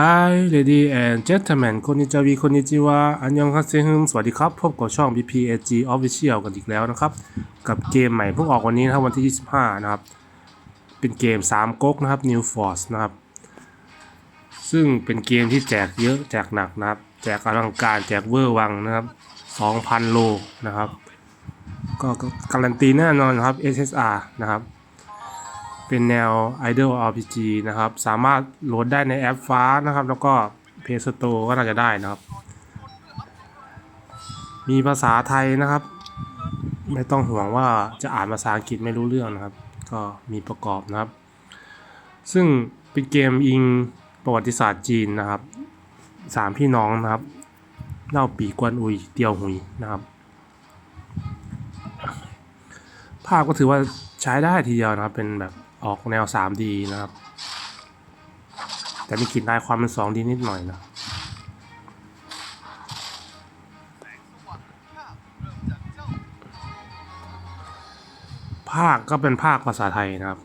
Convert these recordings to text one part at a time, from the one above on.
Hi lady and gentlemen คนนิจาวีคนนิจิวาอันยองคัสเซฮึมสวัสดีครับ พบกับช่อง BPAG Official กันอีกแล้วนะครับ กับเกมใหม่เพิ่งออกวันนี้นะครับวันที่ 25 นะครับ เป็นเกม 3ก๊กนะครับ New Force นะครับ ซึ่งเป็นเกมที่แจกเยอะ แจกหนักนะครับ แจกอลังการแจกเวอร์วังนะครับ 2,000 โลนะครับ ก็การันตีแน่นอนครับ SSR นะครับ เป็นแนว Idol RPG นะครับ สามารถโหลดได้ในแอปฟ้านะครับ แล้วก็ Play Store ก็น่าจะได้นะครับ มีภาษาไทยนะครับ ไม่ต้องห่วงว่าจะอ่านภาษาอังกฤษไม่รู้เรื่องนะครับ ก็มีประกอบนะครับ ซึ่งเป็นเกมอิงประวัติศาสตร์จีนนะครับสามพี่น้องนะครับเล่าปีกวนอุยเตียวหุยนะครับ ภาพก็ถือว่าใช้ได้ทีเดียวนะครับเป็นแบบ ออกแนว 3D นะครับ แต่มีกลิ่นได้ความเป็น 2D นิดหน่อยนะภาคก็เป็นภาคภาษาไทยนะครับ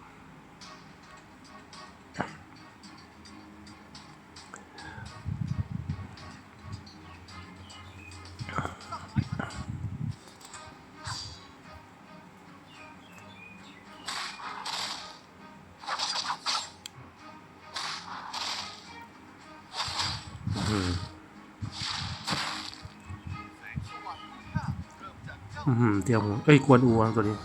อืมเตียวหูเอ้ยกวนอูตัวนี้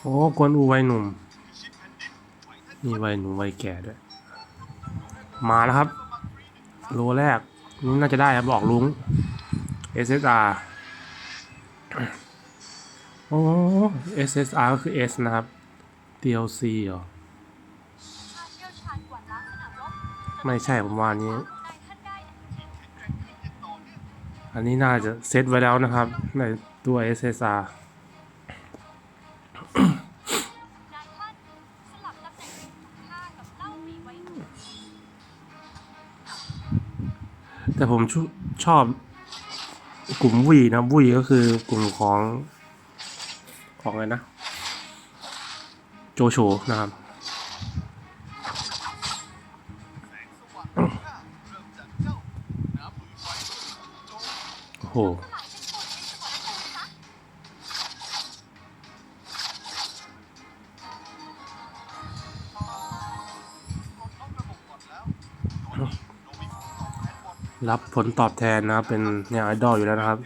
โอ้กวนอูวัยหนุ่มมีวัยหนุ่มวัยแก่ด้วย มาแล้วครับ โลแรกนี่น่าจะได้ครับบอกลุง SSR โอ้ SSR ก็คือ S นะครับ DLC เหรอ ไม่ใช่ผมว่านี้ อันนี้น่าจะเซตไว้แล้วนะครับในตัว SSR นายท่านสลับตำแหน่งของข้ากับเล่าแต่ผมชชอบกลุ่มวุยนะวุยก็คือกลุ่มของ ของอะไรนะ โจโฉนะครับ โอ้โหรับผลตอบแทนนะครับ เป็นแนวไอดอลอยู่แล้วนะครับ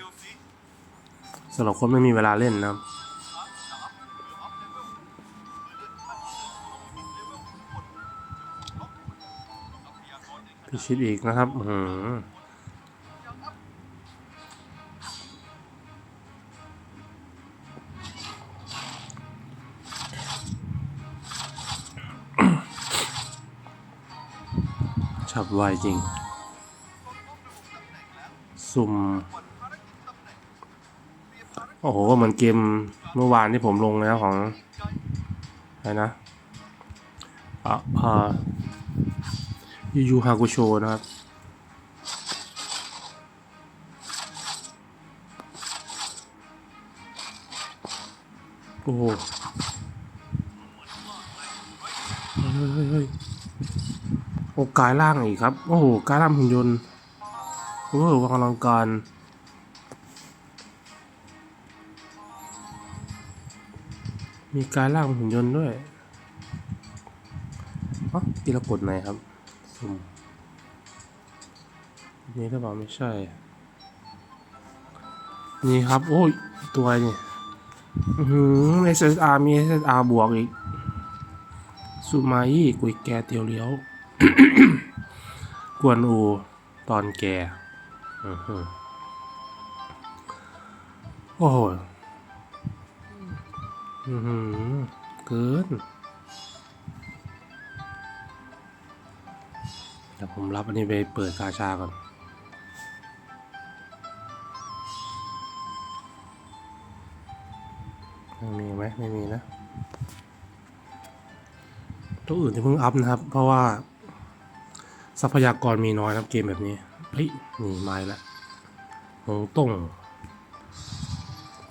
สำหรับคนไม่มีเวลาเล่นนะครับ ชิตอีกนะครับหือหือฉับไวจริง สุ่ม โอ้โห เหมือนเกมเมื่อวานที่ผมลงแล้วของอะไรนะอะอ่า ยูยูฮากุโชนะครับ โอ้โหเฮ้ยโอ้กายล่างอีกครับ โอ้โหกายล่างหุ่นยนต์โอ้โหวังอลังการมีกายล่างหุ่นยนต์ด้วยอ๋อกีรกฎไหนครับ นี่หรือเปล่าไม่ใช่ นี่ครับ โอ้ย ตัวนี่อือหือ SSR มี SSR บวกอีกสุมาอี้กุยแกเตียวเลี้ยว กวนอู ตอนแกอือหือโอ้โหเกิน ดี๋ยวผมรับอันนี้ไปเปิดกาชาก่อนไม่มีไหมไม่มีนะตัวอื่นที่เพิ่งอัพนะครับ เพราะว่า ทรัพยากรมีน้อยนะครับเกมแบบนี้เฮ้ยหนีไม้ละหงต้ง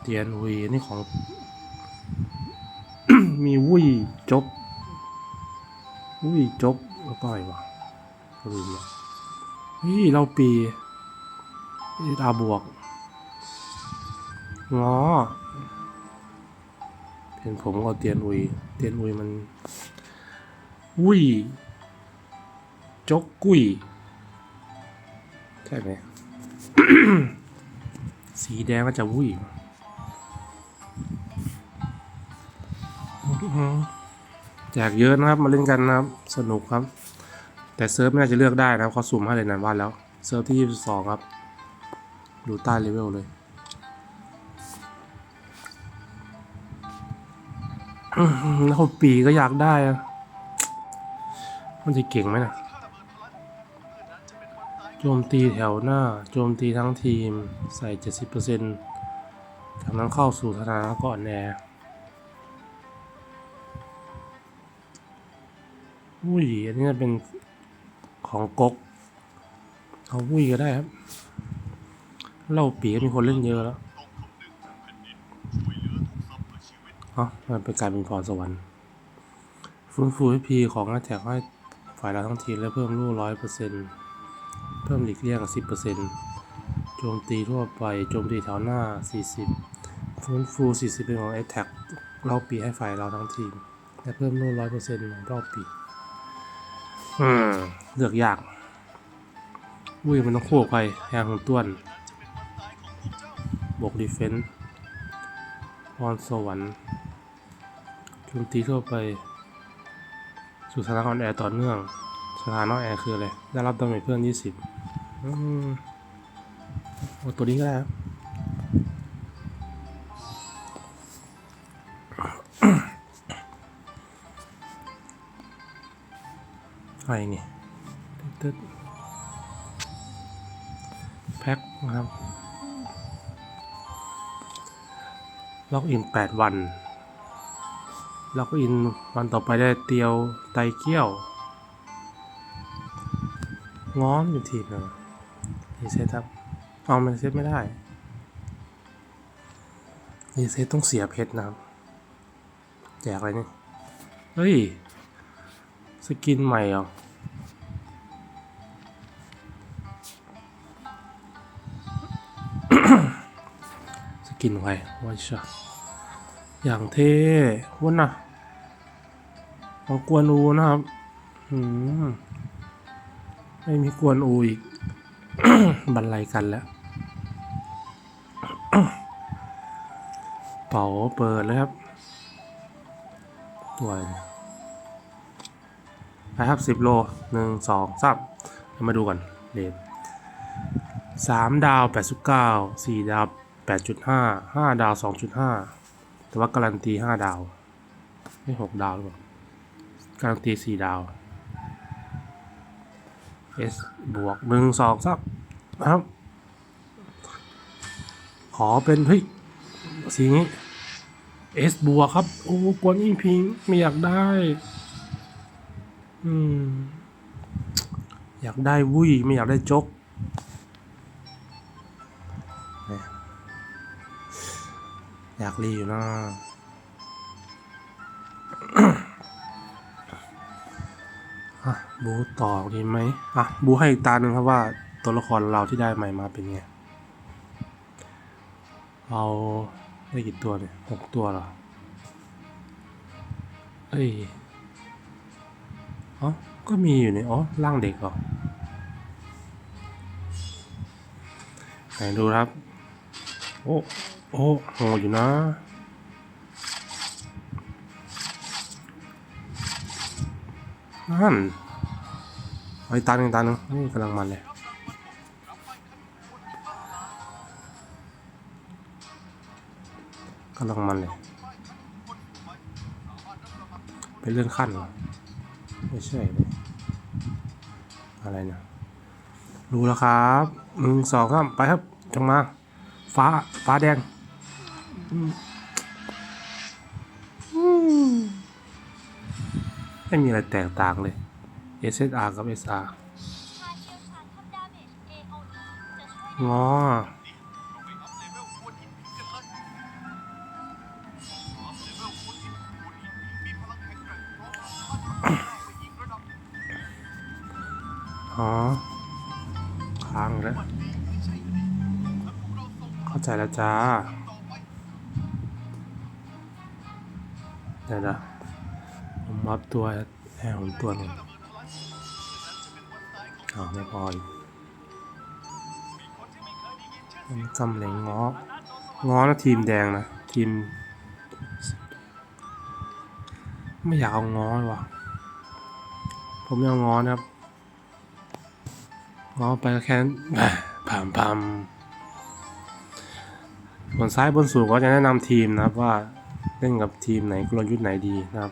เตียนหุยนี่ของ มีวุ้ยจบวุ้ยจบแล้วก็อะไรวะ ลืมละเฮ้ยเราปีดาบวกงอเป็นผมก็เตียนอุย เตียนอุยมันอุ้ยจกกุยใช่ไหมสีแดงก็จะวุ้ยแจกเยอะนะครับ มาเล่นกันนะครับ สนุกครับ แต่เซิร์ฟไม่น่าจะเลือกได้นะเขาสุ่มให้เลยนานวันแล้วเซิร์ฟที่ 22 ครับ ดูใต้เลเวลเลยแล้วปีก็อยากได้อะมันจะเก่งไหมนะโจมตีแถวหน้า โจมตีทั้งทีมใส่ 70%จากนั้นเข้าสู่สถาก่อนแออุ้ย อันนี้จะเป็น ของก๊กเอาวุ้ยก็ได้ครับเล่าปีมีคนเล่นเยอะแล้วเอ๋อมันเป็นกลารเป็นพรสวรรค์ฟื้นฟูให้พีของอาแท็กให้ฝ่ายเราทั้งทีมและเพิ่มรูร้อยเปอร์เซ็นต์เพิ่มหลีกเลี่ยงสิบเปอร์เซ็นต์โจมตีทั่วไปโจมตีแถวหน้าสี่สิบฟื้นฟูสี่สิบเป็นของ a t แท็กเล่าปีให้ฝ่ายเราทั้งทีมและเพิ่มรูร้อยเปอร์เซ็นต์รอบปีอืม เลือกยาก อุ้ย มันต้องคู่กับใครแฮงของต้วน บวกดีเฟนส์พรสวรรค์โจมตีทั่วไป สู่สถานการณ์แอร์ต่อเนื่อง สถานะแอร์คืออะไร ได้รับดาเมจเพิ่ม20อืมเอาตัวนี้ก็ได้ครับอะไรนี่ ตึ๊ดแพ็คนะครับ ล็อกอิน 8 วัน ล็อกอินวันต่อไปได้เตียวไตเกี้ยว ง้อนอยู่ทีมนะรีเซ็ตครับ เอามันเซ็ตไม่ได้รีเซ็ตต้องเสียเพชรนะครับ แจกอะไรนี่ เฮ้ย สกินใหม่เหรอ กินไว้ไว้ชะอย่างเท่วุ้นนะของกวนอูนะครับอืมไม่มีกวนอูอีกบันไลกันแล้ว เป๋าเปิดเลยครับตัวอะไรเนี่ยไปครับสิบโลหนึ่งสองสามมาดูก่อนเลทสามดาวแปดสิบเก้าสี่ดาว แปดจุดห้าห้าดาวสองจุดห้าแต่ว่าการันตีห้าดาว ไม่หกดาวหรือเปล่า การันตีสี่ดาว S บวกหนึ่งสองสามครับ ขอเป็นเฮ้ยสีนี้ S บวกครับ โอ้กวนอิงพิงไม่อยากได้ อืม อยากได้วุ้ย ไม่อยากได้จก อยากรีอยู่นะอะบูต่อดีไหมอะ บูให้อีกตาหนึ่งครับว่าตัวละครเราที่ได้ใหม่มาเป็นไง เอาได้กี่ตัวเนี่ยหกตัวเหรอ เอ้ยอ๋อก็มีอยู่นี่อ๋อร่างเด็กเหรอ ไหนดูครับ โอ้ โอ้โหอยู่นะ นั่นเอาอีกตาหนึ่งตาหนึ่งนี่กำลังมันเลยกำลังมันเลย เป็นเรื่องขั้นเหรอ ไม่ใช่เลยอะไรนะรู้แล้วครับหนึ่งสองสามไปครับจงมา ฟ้า ฟ้าแดง ไม่มีอะไรแตกต่างเลย SSR กับ SR งอออ๋อค้างแล้ว เข้าใจแล้วจ้า เดี๋ยวนะผมมับตัวแอร์ผมตัวหนึ่งอ๋อไม่พออีกอันกำเหลงง้อ ง้อนะทีมแดงนะ ทีม ไม่อยากเอาง้อว่ะ ผมไม่เอาง้อนะครับ ง้อไปแค่นั้นพามพามบนซ้ายบนสูงก็จะแนะนำทีมนะครับว่า เล่นกับทีมไหนกลยุทธ์ไหนดีนะครับ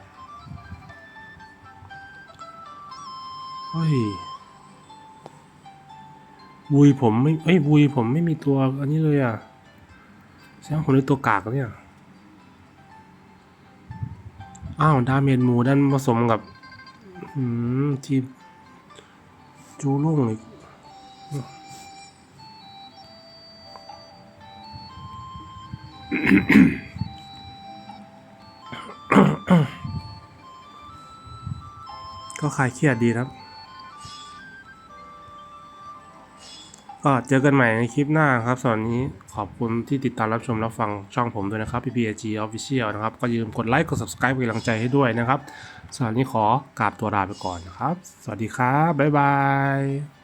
เฮ้ยวุยผมไม่เอ้ยวุยผมไม่มีตัวอันนี้เลยอะใช่ไหมผมเล่นตัวกากเนี่ยอ้าวดาเมจหมูดันผสมกับอืมทีมจูลุ่งอีก ก็คลายเครียดดีครับ ก็เจอกันใหม่ในคลิปหน้าครับสำหรับนนี้ขอบคุณที่ติดตามรับชมรับฟังช่องผมด้วยนะครับ PPAG Official นะครับ ก็อย่าลืมกดไลค์กด subscribe เป็นกำลังใจให้ด้วยนะครับสำหรับวันนี้ขอกราบตัวลาไปก่อนนะครับ สวัสดีครับ บ๊ายบาย